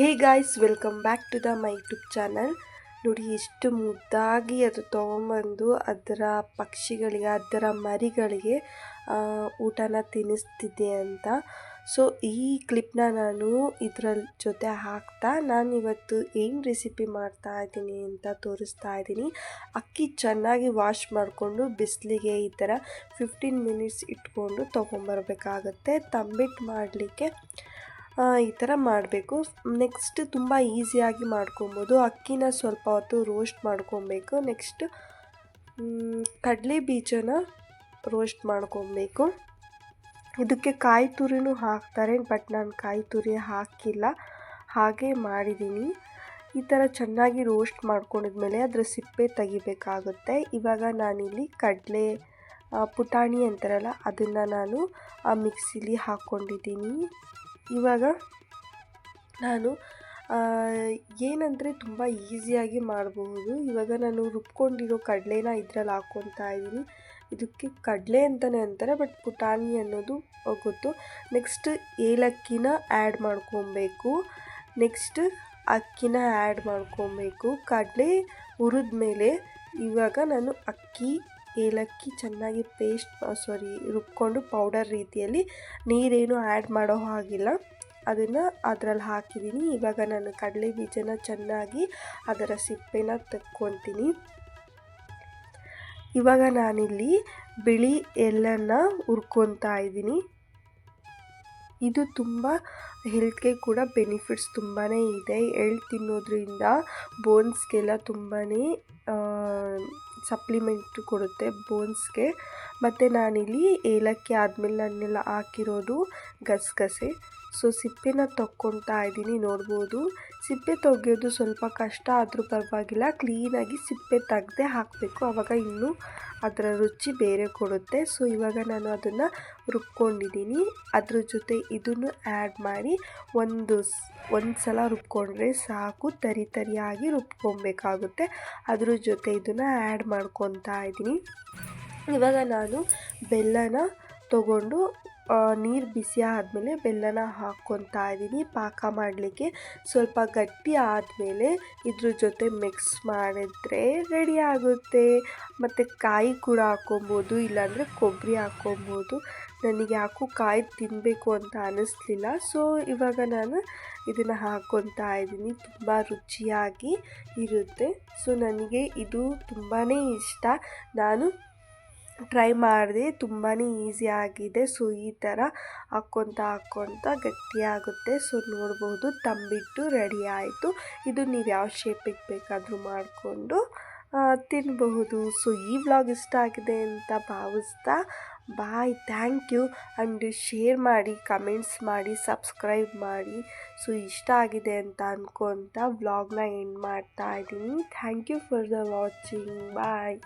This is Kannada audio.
Hey guys, welcome back to the my YouTube channel. ನೋಡಿ, ಎಷ್ಟು ಮುದ್ದಾಗಿ ಅದು ತೊಗೊಂಬಂದು ಅದರ ಪಕ್ಷಿಗಳಿಗೆ, ಅದರ ಮರಿಗಳಿಗೆ ಊಟನ ತಿನ್ನಿಸ್ತಿದ್ದೆ ಅಂತ. ಸೊ ಈ ಕ್ಲಿಪ್ನ ನಾನು ಇದರ ಜೊತೆ ಹಾಕ್ತಾ ನಾನು ಇವತ್ತು ಏನು ರೆಸಿಪಿ ಮಾಡ್ತಾ ಇದ್ದೀನಿ ಅಂತ ತೋರಿಸ್ತಾ ಇದ್ದೀನಿ. ಅಕ್ಕಿ ಚೆನ್ನಾಗಿ ವಾಶ್ ಮಾಡಿಕೊಂಡು ಬಿಸಿಲಿಗೆ ಈ ಥರ ಫಿಫ್ಟೀನ್ ಮಿನಿಟ್ಸ್ ಇಟ್ಕೊಂಡು ತೊಗೊಂಬರ್ಬೇಕಾಗತ್ತೆ. ತಂಬಿಟ್ಟು ಮಾಡಲಿಕ್ಕೆ ಈ ಥರ ಮಾಡಬೇಕು. ನೆಕ್ಸ್ಟ್ ತುಂಬ ಈಸಿಯಾಗಿ ಮಾಡ್ಕೊಬೋದು. ಅಕ್ಕಿನ ಸ್ವಲ್ಪ ಹೊತ್ತು ರೋಸ್ಟ್ ಮಾಡ್ಕೊಬೇಕು. ನೆಕ್ಸ್ಟ್ ಕಡಲೆ ಬೀಜನ ರೋಸ್ಟ್ ಮಾಡ್ಕೊಬೇಕು. ಇದಕ್ಕೆ ಕಾಯಿ ತುರಿನೂ ಹಾಕ್ತಾರೆ ಬಟ್ ನಾನು ಕಾಯಿ ತುರಿ ಹಾಕಿಲ್ಲ. ಹಾಗೆ ಮಾಡಿದ್ದೀನಿ ಈ ಥರ ಚೆನ್ನಾಗಿ ರೋಸ್ಟ್ ಮಾಡ್ಕೊಂಡಿದ್ಮೇಲೆ ಅದರ ಸಿಪ್ಪೆ ತೆಗಿಬೇಕಾಗುತ್ತೆ. ಇವಾಗ ನಾನಿಲ್ಲಿ ಕಡಲೆ ಪುಟಾಣಿ ಅಂತಾರಲ್ಲ, ಅದನ್ನು ನಾನು ಆ ಮಿಕ್ಸಿಲಿ ಹಾಕ್ಕೊಂಡಿದ್ದೀನಿ ಇವಾಗ ನಾನು ಏನಂದರೆ ತುಂಬ ಈಸಿಯಾಗಿ ಮಾಡಬಹುದು. ಇವಾಗ ನಾನು ರುಬ್ಕೊಂಡಿರೋ ಕಡಲೆನ ಇದ್ರಲ್ಲಿ ಹಾಕ್ಕೊತಾ ಇದ್ದೀನಿ. ಇದಕ್ಕೆ ಕಡಲೆ ಅಂತಲೇ ಅಂತಾರೆ, ಬಟ್ ಪುಟಾಣಿ ಅನ್ನೋದು ಗೊತ್ತು. ನೆಕ್ಸ್ಟ್ ಏಲಕ್ಕಿನ ಆ್ಯಡ್ ಮಾಡ್ಕೊಬೇಕು ನೆಕ್ಸ್ಟ್ ಅಕ್ಕಿನ ಆ್ಯಡ್ ಮಾಡ್ಕೊಬೇಕು ಕಡಲೆ ಹುರಿದ ಮೇಲೆ ಇವಾಗ ನಾನು ಅಕ್ಕಿ ಏಲಕ್ಕಿ ಚೆನ್ನಾಗಿ ಪೇಸ್ಟ್ ಸಾರಿ ರುಬ್ಕೊಂಡು ಪೌಡರ್ ರೀತಿಯಲ್ಲಿ ನೀರೇನು ಆ್ಯಡ್ ಮಾಡೋ ಹಾಗಿಲ್ಲ. ಅದನ್ನು ಅದರಲ್ಲಿ ಹಾಕಿದ್ದೀನಿ. ಇವಾಗ ನಾನು ಕಡಲೆ ಬೀಜನ ಚೆನ್ನಾಗಿ ಅದರ ಸಿಪ್ಪೆನ ತಕ್ಕೊತೀನಿ. ಇವಾಗ ನಾನಿಲ್ಲಿ ಬಿಳಿ ಎಳ್ಳನ್ನು ಹುರ್ಕೊತಾ ಇದ್ದೀನಿ. ಇದು ತುಂಬ ಹೆಲ್ತ್ಗೆ ಕೂಡ ಬೆನಿಫಿಟ್ಸ್ ತುಂಬಾ ಇದೆ. ಎಳ್ಳು ತಿನ್ನೋದ್ರಿಂದ ಬೋನ್ಸ್ಗೆಲ್ಲ ತುಂಬಾ ಸಪ್ಲಿಮೆಂಟ್ ಕೊಡುತ್ತೆ ಬೋನ್ಸ್ಗೆ. ಮತ್ತು ನಾನಿಲ್ಲಿ ಏಲಕ್ಕಿ ಆದಮೇಲೆ ನಾನೆಲ್ಲ ಹಾಕಿರೋದು ಗಸಗಸೆ. ಸೊ ಸಿಪ್ಪೆನ ತೊಕ್ಕೊತಾ ಇದ್ದೀನಿ, ನೋಡ್ಬೋದು. ಸಿಪ್ಪೆ ತೆಗೆಯೋದು ಸ್ವಲ್ಪ ಕಷ್ಟ, ಆದರೂ ಪರವಾಗಿಲ್ಲ. ಕ್ಲೀನಾಗಿ ಸಿಪ್ಪೆ ತೆಗ್ದೆ ಹಾಕಬೇಕು. ಆವಾಗ ಇನ್ನೂ ಅದರ ರುಚಿ ಬೇರೆ ಕೊಡುತ್ತೆ. ಸೊ ಇವಾಗ ನಾನು ಅದನ್ನು ರುಬ್ಕೊಂಡಿದ್ದೀನಿ. ಅದ್ರ ಜೊತೆ ಇದನ್ನು ಆ್ಯಡ್ ಮಾಡಿ ಒಂದು ಒಂದು ಸಲ ರುಬ್ಕೊಂಡ್ರೆ ಸಾಕು. ತರಿ ತರಿಯಾಗಿ ರುಬ್ಕೊಬೇಕಾಗುತ್ತೆ. ಅದ್ರ ಜೊತೆ ಇದನ್ನು ಆ್ಯಡ್ ಮಾಡ್ಕೊತಾ ಇದ್ದೀನಿ. ಇವಾಗ ನಾನು ಬೆಲ್ಲನ ತಗೊಂಡು ನೀರು ಬಿಸಿ ಆದಮೇಲೆ ಬೆಲ್ಲನ ಹಾಕ್ಕೊತಾ ಇದ್ದೀನಿ. ಪಾಕ ಮಾಡಲಿಕ್ಕೆ ಸ್ವಲ್ಪ ಗಟ್ಟಿ ಆದಮೇಲೆ ಇದ್ರ ಜೊತೆ ಮಿಕ್ಸ್ ಮಾಡಿದ್ರೆ ರೆಡಿ ಆಗುತ್ತೆ. ಮತ್ತು ಕಾಯಿ ಕೂಡ ಹಾಕ್ಕೊಬೋದು, ಇಲ್ಲಾಂದರೆ ಕೊಬ್ಬರಿ ಹಾಕ್ಕೊಬೋದು. ನನಗೆ ಯಾಕೋ ಕಾಯಿ ತಿನ್ನಬೇಕು ಅಂತ ಅನ್ನಿಸ್ಲಿಲ್ಲ ಸೊ ಇವಾಗ ನಾನು ಇದನ್ನು ಹಾಕ್ಕೊತಾ ಇದ್ದೀನಿ. ತುಂಬ ರುಚಿಯಾಗಿ ಇರುತ್ತೆ. ಸೊ ನನಗೆ ಇದು ತುಂಬಾ ಇಷ್ಟ. ನಾನು ಟ್ರೈ ಮಾಡಿದೆ ತುಂಬಾ ಆಗಿದೆ. ಸೊ ಈ ಥರ ಹಾಕ್ಕೊತ ಹಾಕ್ಕೊತ ಗಟ್ಟಿಯಾಗುತ್ತೆ. ಸೊ ನೋಡ್ಬೋದು ತಂಬಿಟ್ಟು ರೆಡಿ ಆಯಿತು. ಇದು ನೀವು ಯಾವ ಶೇಪಿಗೆ ಬೇಕಾದರೂ ಮಾಡಿಕೊಂಡು ತಿನ್ನಬಹುದು ಸೊ ಈ ವ್ಲಾಗ್ ಇಷ್ಟ ಆಗಿದೆ ಅಂತ ಭಾವಿಸ್ತಾ bye. Thank you and share ಮಾಡಿ ಕಮೆಂಟ್ಸ್ ಮಾಡಿ ಸಬ್ಸ್ಕ್ರೈಬ್ ಮಾಡಿ. ಸೊ ಇಷ್ಟ ಆಗಿದೆ ಅಂತ ಅಂದ್ಕೊತ ವ್ಲಾಗ್ನ ಎಂಡ್ ಮಾಡ್ತಾ ಇದ್ದೀನಿ. Thank you for the watching bye